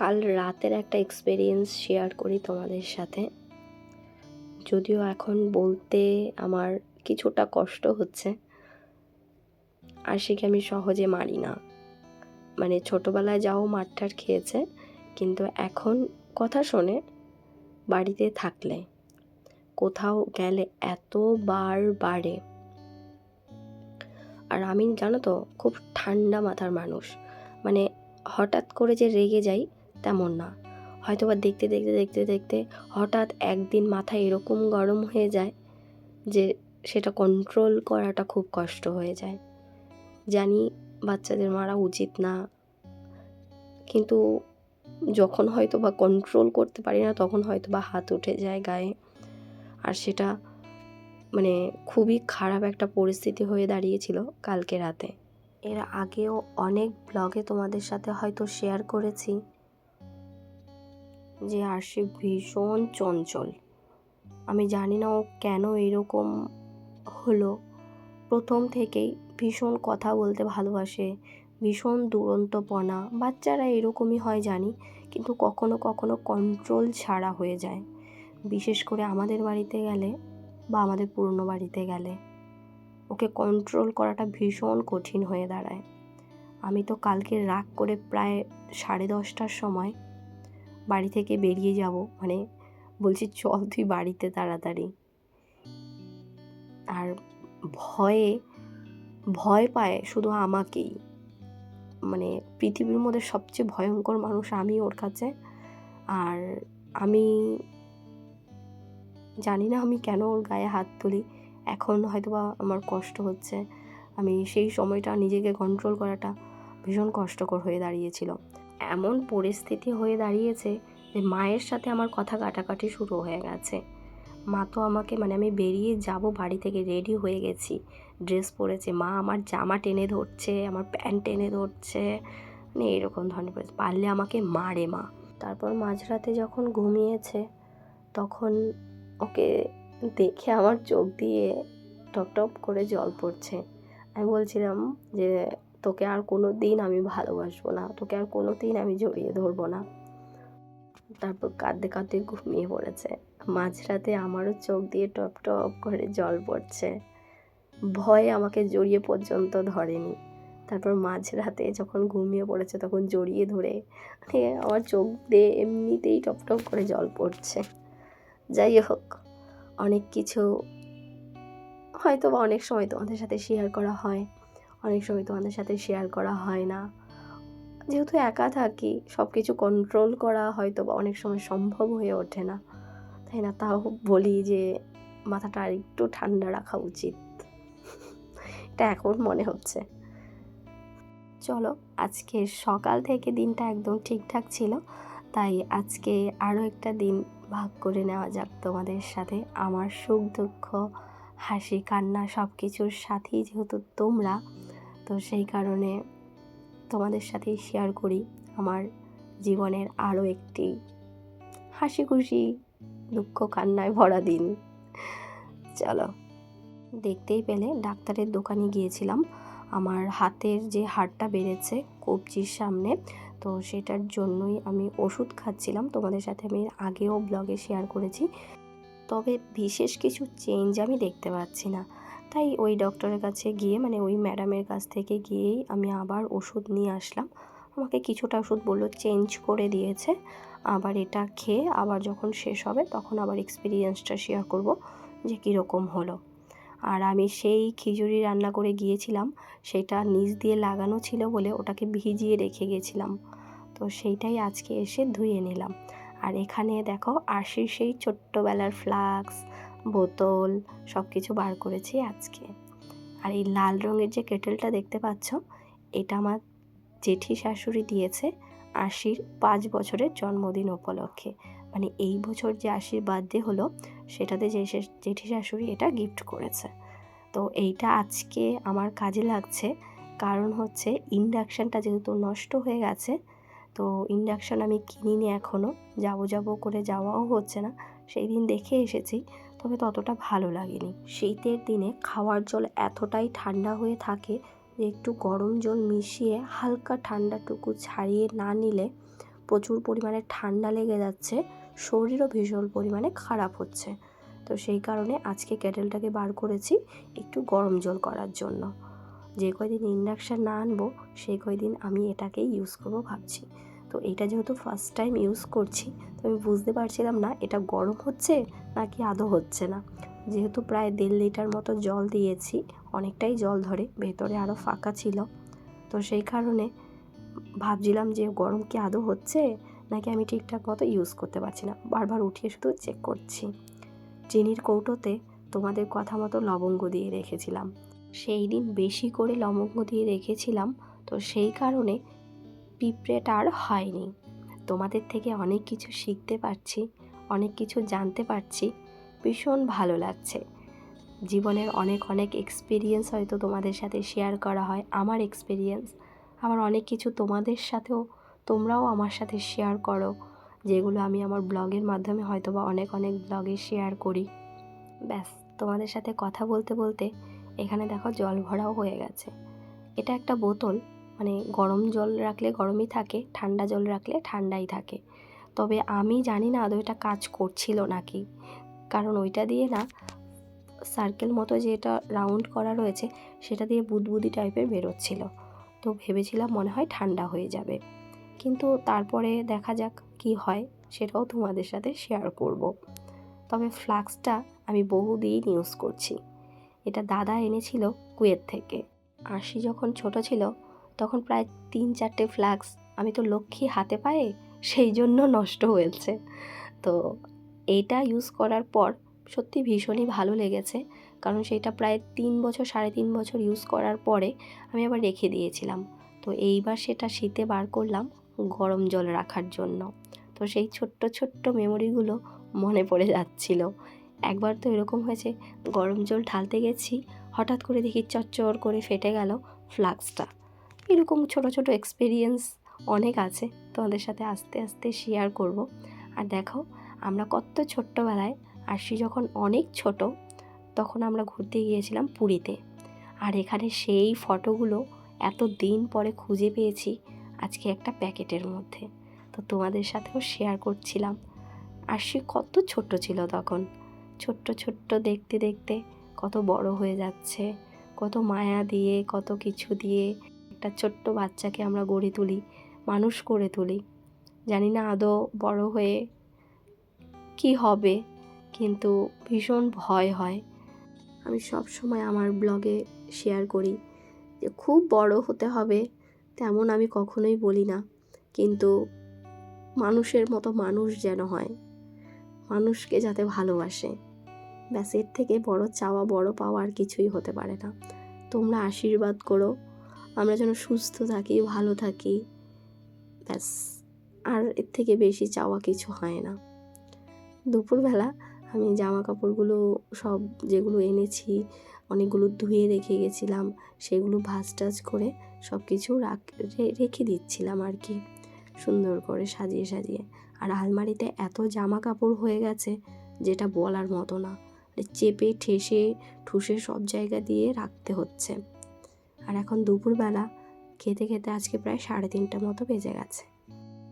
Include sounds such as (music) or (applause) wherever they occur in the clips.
কাল রাতের একটা এক্সপিরিয়েন্স শেয়ার করি তোমাদের সাথে। যদিও এখন বলতে আমার কিছুটা কষ্ট হচ্ছে। আর আশিকে আমি সহজে মারি না। মানে ছোটোবেলায় যাও মারটার খেয়েছে, কিন্তু এখন কথা শোনে বাড়িতে থাকলে। কোথাও গেলে এতবার বাড়ে। আর আমি জানো তো, খুব ঠান্ডা মাথার মানুষ। মানে হঠাৎ করে যে রেগে যাই তেমন না। হয়তো বা দেখতে দেখতে দেখতে দেখতে হঠাৎ একদিন মাথা এরকম গরম হয়ে যায় যে সেটা কন্ট্রোল করাটা খুব কষ্ট হয়ে যায়। জানি বাচ্চাদের মারা উচিত না। কিন্তু যখন হয়তো বা কন্ট্রোল করতে পারি না, তখন হয়তো বা হাত উঠে যায় গায়ে। আর সেটা মানে খুবই খারাপ একটা পরিস্থিতি হয়ে দাঁড়িয়েছিল কালকে রাতে। এর আগেও অনেক ব্লগে তোমাদের সাথে হয়তো শেয়ার করেছি। যে আরশি ভীষণ চঞ্চল। আমি জানি না ও কেন এরকম হলো। প্রথম থেকেই ভীষণ কথা বলতে ভালোবাসে, ভীষণ দুরন্তপনা, বাচ্চারা এরকমই হয় জানি, কিন্তু কখনো কখনো কন্ট্রোল ছাড়া হয়ে যায়। বিশেষ করে আমাদের বাড়িতে গেলে বা আমাদের পুরনো বাড়িতে গেলে। ওকে কন্ট্রোল করাটা ভীষণ কঠিন হয়ে দাঁড়ায়। আমি তো কালকে রাগ করে প্রায় সাড়ে দশটার সময় বাড়ি থেকে বেরিয়ে যাব। মানে বলছি, চল তুই বাড়িতে তাড়াতাড়ি। আর ভয়ে, ভয় পায় শুধু আমাকেই। মানে পৃথিবীর মধ্যে সবচেয়ে ভয়ঙ্কর মানুষ আমি ওর কাছে। আর আমি জানি না আমি কেন ওর গায়ে হাত তুলি। এখন হয়তো বা আমার কষ্ট হচ্ছে। আমি সেই সময়টা নিজেকে কন্ট্রোল করাটা ভীষণ কষ্টকর হয়ে দাঁড়িয়েছিল এমন পরিস্থিতি হয়ে দাঁড়িয়েছে যে মায়ের সাথে আমার কথা কাটাকাটি শুরু হয়ে গেছে। মা তো আমাকে মানে আমি বেরিয়ে যাব, বাড়ি থেকে রেডি হয়ে গেছি। ড্রেস পরেছে, মা আমার জামা টেনে ধরছে, আমার প্যান্ট টেনে ধরছে মানে এরকম ধরনের পরিস্থিতি। পারলে আমাকে মারে মা। তারপর মাঝরাতে যখন ঘুমিয়েছে, তখন ওকে দেখে আমার চোখ দিয়ে টপ টপ করে জল পড়ছে। আমি বলছিলাম যে তোকে আর কোনো দিন আমি ভালোবাসবো না, তোকে আর কোনো দিন আমি জড়িয়ে ধরবো না। তারপর কাঁদতে কাঁদতে ঘুমিয়ে পড়েছে। মাঝরাতে আমারও চোখ দিয়ে টপ টপ করে জল পড়ছে। ভয়ে আমাকে জড়িয়ে পর্যন্ত ধরেনি। তারপর মাঝরাতে যখন ঘুমিয়ে পড়েছে তখন জড়িয়ে ধরে আমার চোখ দিয়ে এমনিতেই টপ টপ করে জল পড়ছে। যাই হোক, অনেক কিছু হয়তো বা অনেক সময় তোমাদের সাথে শেয়ার করা হয়। অনেক সময় তোমাদের সাথে শেয়ার করা হয় না। যেহেতু একা থাকি সব কিছু কন্ট্রোল করা হয়তো বা অনেক সময় সম্ভব হয়ে ওঠে না। তাই না? তাও বলি যে, মাথাটা আর একটু ঠান্ডা রাখা উচিত। (laughs) এটা এখন মনে হচ্ছে। চলো, আজকে সকাল থেকে দিনটা একদম ঠিকঠাক ছিল। তাই আজকে আরও একটা দিন ভাগ করে নেওয়া যাক তোমাদের সাথে। আমার সুখ দুঃখ, হাসি, কান্না সব কিছুর সাথেই যেহেতু তোমরা তো সেই কারণে তোমাদের সাথেই শেয়ার করি আমার জীবনের আরও একটি হাসি খুশি দুঃখ কান্নায় ভরা দিন। চলো, দেখতেই পেলে ডাক্তারের দোকানে গিয়েছিলাম। আমার হাতের যে হাড়টা বেড়েছে কবজির সামনে, তো সেটার জন্যই আমি ওষুধ খাচ্ছিলাম। তোমাদের সাথে আমি আগেও ব্লগে শেয়ার করেছি। তবে বিশেষ কিছু চেঞ্জ আমি দেখতে পাচ্ছি না। তাই ওই ডক্টরের কাছে গিয়ে মানে ওই ম্যাডামের কাছ থেকে গিয়েই আমি আবার ওষুধ নিয়ে আসলাম। আমাকে কিছুটা ওষুধ বলল চেঞ্জ করে দিয়েছে। আবার এটা খেয়ে আবার যখন শেষ হবে তখন আবার এক্সপিরিয়েন্সটা শেয়ার করব যে কীরকম হলো। আর আমি সেই খিচুড়ি রান্না করে গিয়েছিলাম, সেটা নিচ দিয়ে লাগানো ছিল বলে ওটাকে ভিজিয়ে রেখে গেছিলাম। তো সেইটাই আজকে এসে ধুয়ে নিলাম। আর এখানে দেখো আশির সেই ছোট্টবেলার ফ্লাক্স বোতল সব কিছু বার করেছি আজকে। আর এই লাল রঙের যে কেটেলটা দেখতে পাচ্ছ, এটা আমার জেঠি শাশুড়ি দিয়েছে আশির পাঁচ বছরের জন্মদিন উপলক্ষে। মানে এই বছর যে আশির বার্থডে হলো, সেটাতে যে জেঠি শাশুড়ি এটা গিফট করেছে। তো এইটা আজকে আমার কাজে লাগছে। কারণ হচ্ছে ইন্ডাকশানটা যেহেতু নষ্ট হয়ে গেছে, তো ইন্ডাকশান আমি কিনিনি এখনও যাব যাব করে যাওয়াও হচ্ছে না। সেই দিন দেখে এসেছি। তবে ততটা ভালো লাগেনি। শীতের দিনে খাওয়ার জল এতটাই ঠান্ডা হয়ে থাকে যে একটু গরম জল মিশিয়ে হালকা ঠান্ডাটুকু ছাড়িয়ে না নিলে প্রচুর পরিমাণে ঠান্ডা লেগে যাচ্ছে, শরীরও ভীষণ পরিমাণে খারাপ হচ্ছে। তো সেই কারণে আজকে কেটেলটাকে বার করেছি একটু গরম জল করার জন্য। যে কয়দিন ইন্ডাকশান না আনব সেই কয়দিন আমি এটাকেই ইউজ করব ভাবছি। তো এটা যেহেতু ফার্স্ট টাইম ইউজ করছি, তো আমি বুঝতে পারছিলাম না এটা গরম হচ্ছে নাকি আদৌ হচ্ছে না। যেহেতু প্রায় দেড় লিটার মতো জল দিয়েছি, অনেকটাই জল ধরে, ভেতরে আরও ফাঁকা ছিল। তো সেই কারণে ভাবছিলাম যে গরম কি আদৌ হচ্ছে নাকি আমি ঠিকঠাক মতো ইউজ করতে পারছি না। বারবার উঠিয়ে শুধু চেক করছি। চিনির কৌটোতে তোমাদের কথা মতো লবঙ্গ দিয়ে রেখেছিলাম। সেই দিন বেশি করে লবঙ্গ দিয়ে রেখেছিলাম, তো সেই কারণে পিঁপড়েটা আর হয়নি। তোমাদের থেকে অনেক কিছু শিখতে পারছি, অনেক কিছু জানতে পারছি। ভীষণ ভালো লাগছে। জীবনের অনেক অনেক এক্সপিরিয়েন্স হয়তো তোমাদের সাথে শেয়ার করা হয়, আমার এক্সপিরিয়েন্স আবার অনেক কিছু তোমাদের সাথেও, তোমরাও আমার সাথে শেয়ার করো, যেগুলো আমি আমার ব্লগের মাধ্যমে হয়তো বা অনেক অনেক ব্লগে শেয়ার করি। ব্যাস, তোমাদের সাথে কথা বলতে বলতে এখানে দেখো জল ভরাও হয়ে গেছে। এটা একটা বোতল মানে গরম জল রাখলে গরমই থাকে, ঠান্ডা জল রাখলে ঠান্ডাই থাকে। তবে আমি জানি না আদৌ এটা কাজ করছিল নাকি। কারণ ওইটা দিয়ে না সার্কেল মতো যেটা রাউন্ড করা রয়েছে, সেটা দিয়ে বুদবুদি টাইপের বেরোচ্ছিল। তো ভেবেছিলাম মনে হয় ঠান্ডা হয়ে যাবে। কিন্তু তারপরে দেখা যাক কি হয়, সেটাও তোমাদের সাথে শেয়ার করব। তবে ফ্লাক্সটা আমি বহুদিন ইউজ করছি। এটা দাদা এনেছিল কুয়েত থেকে। আশি যখন ছোট ছিল তখন প্রায় তিন চারটে ফ্লাক্স আমি তো লক্ষ্মী হাতে পায়ে সেই জন্য নষ্ট হয়েছে। তো এইটা ইউজ করার পর সত্যি ভীষণই ভালো লেগেছে, কারণ সেটা প্রায় তিন বছর, সাড়ে তিন বছর ইউজ করার পরে আমি আবার রেখে দিয়েছিলাম। তো এইবার সেটা শীতে বার করলাম গরম জল রাখার জন্য। তো সেই ছোট্ট ছোট্ট মেমোরিগুলো মনে পড়ে যাচ্ছিল। একবার তো এরকম হয়েছে, গরম জল ঢালতে গেছি, হঠাৎ করে দেখি চচ্চর করে ফেটে গেল ফ্লাক্সটা। এরকম ছোট ছোট এক্সপিরিয়েন্স অনেক আছে তোমাদের সাথে আস্তে আস্তে শেয়ার করব। আর দেখো, আমরা কত ছোট্টবেলায় আরশি যখন অনেক ছোট, তখন আমরা ঘুরতে গিয়েছিলাম পুরীতে। আর এখানে সেই ফটোগুলো এত দিন পরে খুঁজে পেয়েছি, আজকে একটা প্যাকেটের মধ্যে। তো তোমাদের সাথেও শেয়ার করছিলাম। আর সে কত ছোট্ট ছিল তখন। ছোট্ট ছোট্ট দেখতে দেখতে কত বড় হয়ে যাচ্ছে, কত মায়া দিয়ে, কত কিছু দিয়ে একটা ছোট্ট বাচ্চাকে আমরা গড়ে তুলি, মানুষ করে তুলি। জানি না আদৌ বড় হয়ে কি হবে, কিন্তু ভীষণ ভয় হয়। আমি সব সময় আমার ব্লগে শেয়ার করি যে খুব বড় হতে হবে তেমন আমি কখনোই বলি না, কিন্তু মানুষের মতো মানুষ যেন হয়, মানুষকে যাতে ভালোবাসে। ব্যাস, এর থেকে বড় চাওয়া, বড় পাওয়া আর কিছুই হতে পারে না। তোমরা আশীর্বাদ করো। আমরা যেন সুস্থ থাকি, ভালো থাকি। ব্যাস, আর এর থেকে বেশি চাওয়া কিছু হয় না। দুপুরবেলা আমি জামা কাপড়গুলো সব যেগুলো এনেছি, অনেকগুলো ধুয়ে রেখে গেছিলাম, সেগুলো ভাজ টাজ করে সব কিছু রাখ রেখে দিচ্ছিলাম আর কি, সুন্দর করে সাজিয়ে সাজিয়ে। আর আলমারিতে এত জামা কাপড় হয়ে গেছে, যেটা বলার মতো না। মানে চেপে, ঠেসে, ঠুসে সব জায়গা দিয়ে রাখতে হচ্ছে। আর এখন দুপুরবেলা খেতে খেতে আজকে প্রায় সাড়ে তিনটা মতো বেজে গেছে।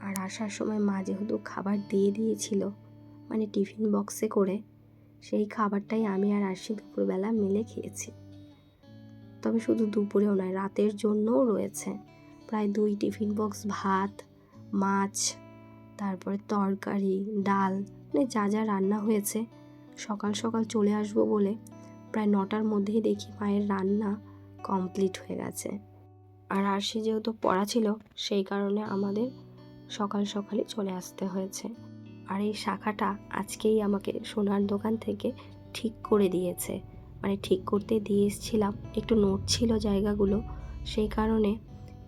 আর আসার সময় মা যেহেতু খাবার দিয়ে দিয়েছিল মানে টিফিন বক্সে করে, সেই খাবারটাই আমি আর আরশি দুপুরবেলা মিলে খেয়েছি। তবে শুধু দুপুরেও নয়, রাতের জন্যও রয়েছে। প্রায় দুই টিফিন বক্স ভাত, মাছ, তারপরে তরকারি, ডাল মানে যা যা রান্না হয়েছে, সকাল সকাল চলে আসব বলে প্রায় নটার মধ্যেই দেখি মায়ের রান্না কমপ্লিট হয়ে গেছে। আর আরশি যেহেতু পড়া ছিল, সেই কারণে আমাদের সকাল সকালে চলে আসতে হয়েছে। আর এই শাখাটা আজকেই আমাকে সোনার দোকান থেকে ঠিক করে দিয়েছে। মানে ঠিক করতে দিয়ে এসেছিলাম, একটু নোট ছিল জায়গাগুলো, সেই কারণে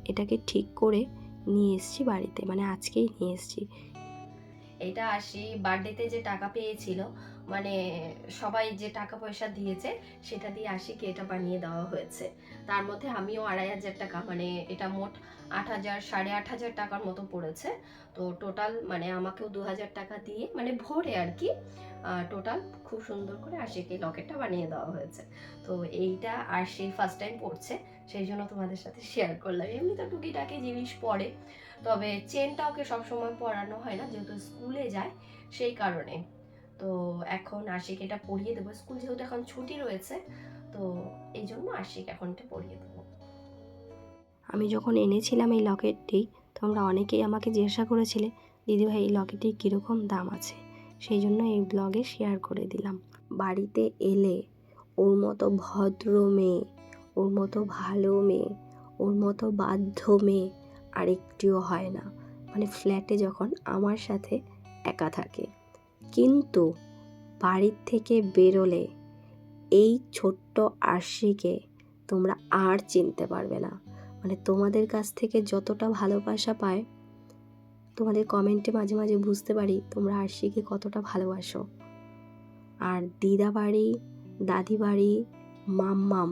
এটাকে ঠিক করে নিয়ে এসেছি বাড়িতে মানে আজকেই নিয়ে এসেছি। এটা আসি বার্থডেতে যে টাকা পেয়েছিল মানে সবাই যে টাকা পয়সা দিয়েছে, সেটা দিয়ে আশিকে এটা বানিয়ে দেওয়া হয়েছে। তার মধ্যে আমিও আড়াই হাজার টাকা মানে এটা মোট আট হাজার, সাড়ে আট হাজার টাকার মতো পড়েছে। তো টোটাল মানে আমাকেও দু হাজার টাকা দিয়ে মানে ভোরে আর কি টোটাল খুব সুন্দর করে আশিকে লকেটটা বানিয়ে দেওয়া হয়েছে। তো এইটা আর সেই ফার্স্ট টাইম পড়ছে, সেই জন্য তোমাদের সাথে শেয়ার করলাম। এমনি তো টুকিটাকি জিনিস পড়ে। তবে চেনটা ওকে সবসময় পরানো হয় না, যেহেতু স্কুলে যায় সেই কারণে। তো এখন আশিক এটা পরিয়ে দেবো। স্কুল যেহেতু এখন ছুটি রয়েছে, তো এই জন্য আশিক এখন এটা পরিয়ে দেবো। আমি যখন এনেছিলাম এই লকেটটি, তোমরা অনেকেই আমাকে জিজ্ঞাসা করেছিলে দিদিভাই এই লকেটটির কীরকম দাম আছে? সেই জন্য এই ব্লগে শেয়ার করে দিলাম। বাড়িতে এলে ওর মতো ভদ্র মেয়ে, ওর মতো ভালো মেয়ে, ওর মতো বাধ্য মেয়ে আরেকটিও হয় না। মানে ফ্ল্যাটে যখন আমার সাথে একা থাকে। কিন্তু বাড়ির থেকে বেরোলে এই ছোট্ট আরশিকে তোমরা আর চিনতে পারবে না। মানে তোমাদের কাছ থেকে যতটা ভালোবাসা পায়, তোমাদের কমেন্টে মাঝে মাঝে বুঝতে পারি তোমরা আরশিকে কতটা ভালোবাসো। আর দিদা বাড়ি দাদি বাড়ি মাম্মাম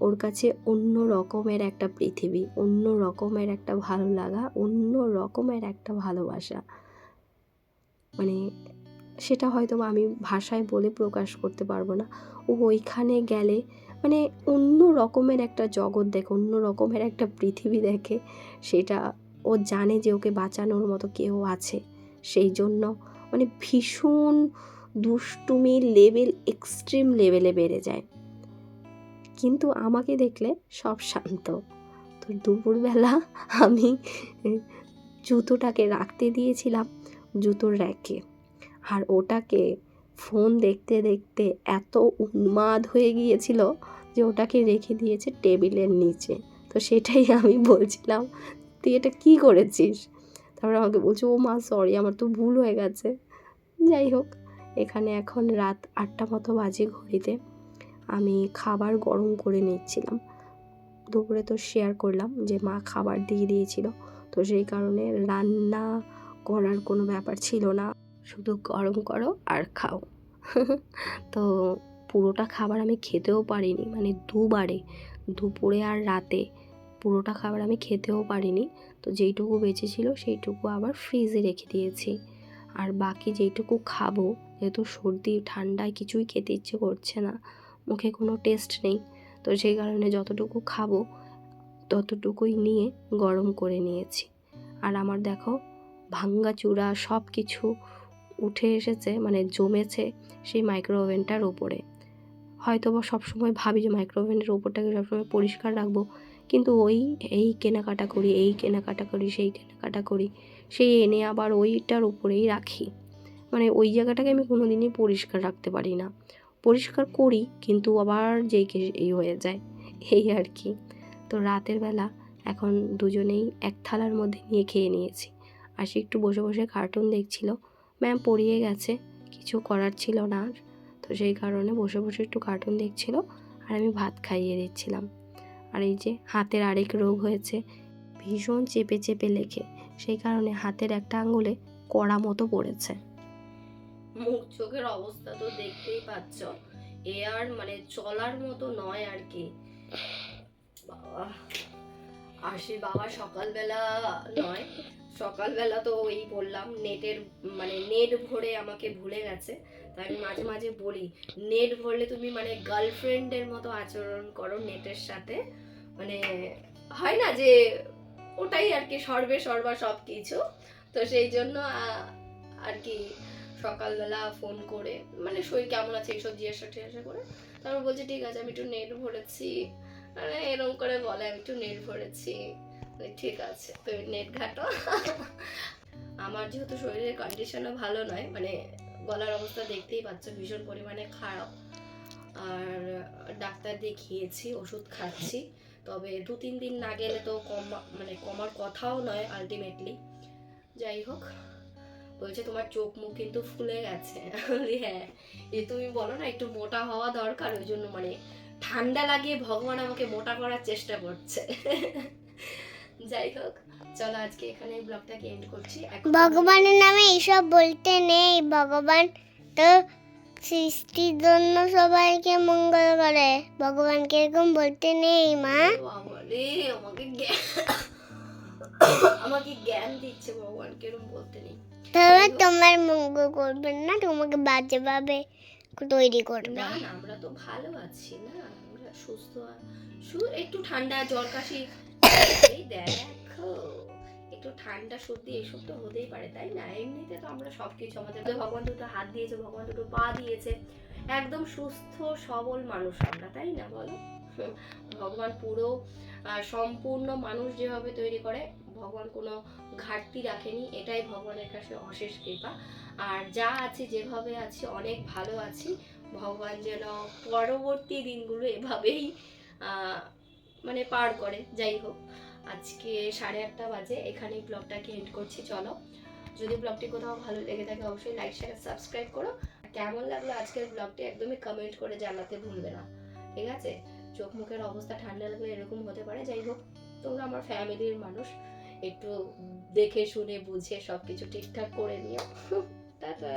ওর কাছে অন্য রকমের একটা পৃথিবী, অন্য রকমের একটা ভালো লাগা, অন্য রকমের একটা ভালোবাসা। মানে সেটা হয়তো আমি ভাষায় বলে প্রকাশ করতে পারব না। ও ওইখানে গেলে মানে অন্য রকমের একটা জগৎ দেখে, অন্য রকমের একটা পৃথিবী দেখে, সেটা ও জানে যে ওকে বাঁচানোর মতো কেউ আছে। সেই জন্য মানে ভীষণ দুষ্টুমি লেভেল এক্সট্রিম লেভেলে বেড়ে যায়। কিন্তু আমাকে দেখলে সব শান্ত। তো দুপুরবেলা আমি জুতোটাকে রাখতে দিয়েছিলাম জুতোর র্যাকে। আর ওটাকে ফোন দেখতে দেখতে এত উন্মাদ হয়ে গিয়েছিল যে ওটাকে রেখে দিয়েছে টেবিলের নিচে। তো সেটাই আমি বলছিলাম, তুই এটা কী করেছিস? তারপরে আমাকে বলছে, ও মা সরি আমার তো ভুল হয়ে গেছে। যাই হোক, এখানে এখন রাত আটটা মতো বাজে ঘড়িতে। আমি খাবার গরম করে নিচ্ছিলাম। দুপুরে তো শেয়ার করলাম যে মা খাবার দিয়ে দিয়েছিল। তো সেই কারণে রান্না করার কোনো ব্যাপার ছিল না। শুধু গরম করো আর খাও। (laughs) তো পুরোটা খাবার আমি খেতেও পারিনি মানে দুবারে, দুপুরে আর রাতে পুরোটা খাবার আমি খেতেও পারিনি। তো যেইটুকু বেঁচেছিল সেইটুকু আবার ফ্রিজে রেখে দিয়েছি। আর বাকি যেইটুকু খাব, যেহেতু সর্দি, ঠান্ডায় কিছুই খেতে ইচ্ছে করছে না মুখে কোনো টেস্ট নেই। তো সেই কারণে যতটুকু খাব, ততটুকুই নিয়ে গরম করে নিয়েছি। আর আমার দেখো, ভাঙ্গা চূড়া সব কিছু উঠে এসেছে মানে জমেছে সেই মাইক্রো ওভেনটার ওপরে হয়তো বা সবসময় ভাবি যে মাইক্রো ওভেনের ওপরটাকে সবসময় পরিষ্কার রাখব, কিন্তু ওই, এই কেনাকাটা করি, এই কেনাকাটা করি, সেই কেনাকাটা করি, সেই এনে আবার ওইটার উপরেই রাখি। মানে ওই জায়গাটাকে আমি কোনো দিনই পরিষ্কার রাখতে পারি না। পরিষ্কার করি, কিন্তু আবার যেই এই হয়ে যায়, এই আর কি। তো রাতের বেলা এখন দুজনেই এক থালার মধ্যে নিয়ে খেয়ে নিয়েছি। সে একটু বসে বসে কার্টুন দেখছিল। ম্যাম পড়িয়ে গেছে, কিছু করার ছিল না তো সেই কারণে বসে বসে একটু কার্টুন দেখছিল আর আমি ভাত খাইয়ে দিচ্ছিলাম। আর এই যে হাতের আরেক রোগ হয়েছে, ভীষণ চেপে চেপে লেখে। সেই কারণে হাতের একটা আঙুলে কড়া মতো পড়েছে। মুখ চোখের অবস্থা তো দেখতেই পাচ্ছ। এ আর মানে চলার মতো নয় আর কি। বাবা, আসি বাবা সকালবেলা নয়। সকালবেলা তো ওই বললাম, নেটের মানে নেট ভরে আমাকে ভুলে গেছে। তাই আমি মাঝে মাঝে বলি, নেট ভরলে তুমি মানে গার্লফ্রেন্ডের মতো আচরণ করো নেটের সাথে। মানে হয় না যে ওটাই আর কি সর্বে সর্বা সব কিছু তো সেই জন্য আর কি সকালবেলা ফোন করে মানে শরীর কেমন আছে এইসব জিজ্ঞাসা টিজ্ঞাসা করে, তারপর বলছে, ঠিক আছে, আমি একটু নেট ভরেছি। মানে এরকম করে বলে, আমি একটু নেট ভরেছি। ঠিক আছে, তো নেট ঘাটো। আমার যেহেতু শরীরের কন্ডিশনও ভালো নয় মানে গলার অবস্থা দেখতেই পাচ্ছ, ভীষণ পরিমাণে খারাপ। আর ডাক্তার দেখিয়েছি, ওষুধ খাচ্ছি, তবে দু তিন দিন না গেলে তো কমা মানে কমার কথাও নয় আলটিমেটলি যাই হোক। বলছে তোমার চোখ মুখ কিন্তু ফুলে গেছে। (laughs) বলি, হ্যাঁ এ তুমি বলো না একটু মোটা হওয়া দরকার ওই জন্য মানে ঠান্ডা লাগিয়ে ভগবান আমাকে মোটা করার চেষ্টা করছে। (laughs) যাই হোক চলো আজকে এখানে ব্লগটাকে এন্ড করছি। ভগবানের নামে এইসব বলতে নেই ভগবান তো সৃষ্টির জন্য সবাইকে মঙ্গল করে। ভগবানকে এরকম বলতে নেই মা। আমাকে জ্ঞান (coughs) আমাকে জ্ঞান দিচ্ছে ভগবানকে এরকম বলতে নেই। তাহলে তোমার মঙ্গল করবেন না, তোমাকে বাজে ভাবে তৈরি করবে। না আমরা তো ভালো আছি না, আমরা সুস্থ আ- শু- একটু ঠান্ডা জ্বর কাশি দেখো, একটু ঠান্ডা সর্দি এসব তো হতেই পারে, তাই না? এমনিতে তো আমরা সবকিছু আমাদের ভগবান দুটো হাত দিয়েছে, ভগবান দুটো পা দিয়েছে, একদম সুস্থ, সবল মানুষ আমরা, তাই না বলো? ভগবান পুরো সম্পূর্ণ মানুষ যেভাবে তৈরি করে ভগবান কোনো ঘাটতি রাখেনি, এটাই ভগবানের কাছে অশেষ কৃপা। আর যা আছি, যেভাবে আছি, অনেক ভালো আছি, ভগবান যেন পরবর্তী দিনগুলো এভাবেই মানে পার করে। যাই হোক, আজকে সাড়ে আটটা বাজে, এখানেই ব্লগটাকে এন্ড করছি, চলো। যদি ব্লগটি কোথাও ভালো লেগে থাকে, অবশ্যই লাইক শেয়ার সাবস্ক্রাইব করো। কেমন লাগল আজকের ব্লগটি, একদমই কমেন্ট করে জানাতে ভুলবে না। ঠিক আছে? চোখ মুখের অবস্থা ঠান্ডা লাগলে এরকম হতে পারে। যাই হোক, তোমরা আমার ফ্যামিলির মানুষ। একটু দেখে শুনে বুঝে সব কিছু ঠিকঠাক করে নিও। (laughs) টাটা।